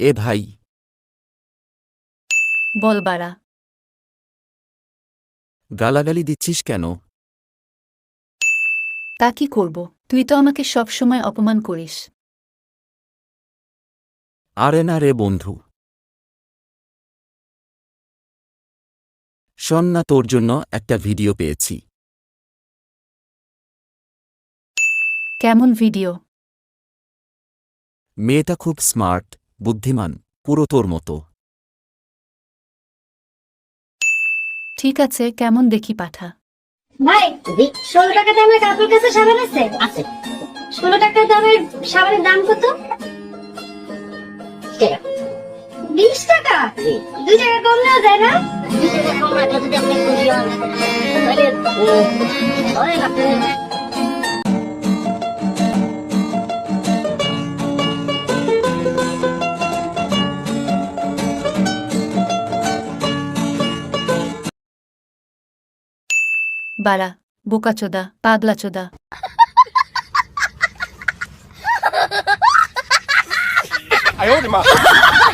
এ ভাই। বল বাড়া। গালাগালি দিচ্ছিস কেন? তা কি করব? তুই তো আমাকে সব সময় অপমান করিস। আরে না রে বন্ধু। শোন না তোর জন্য একটা ভিডিও পেয়েছি। কেমন ভিডিও? মেয়েটা খুব স্মার্ট। বুদ্ধিমান পুরো তোর মতো। ঠিক আছে কেমন দেখি পাঠা? ভাই ষোলো টাকা দামের কাপড় কাছে সাবান আছে? আছে। ষোলো টাকা দামের সাবানের দাম কত? বিশ টাকা। দুই টাকা কম নেওয়া যায় না? বাড়া বোকাচোদা পাগলাচোদা up.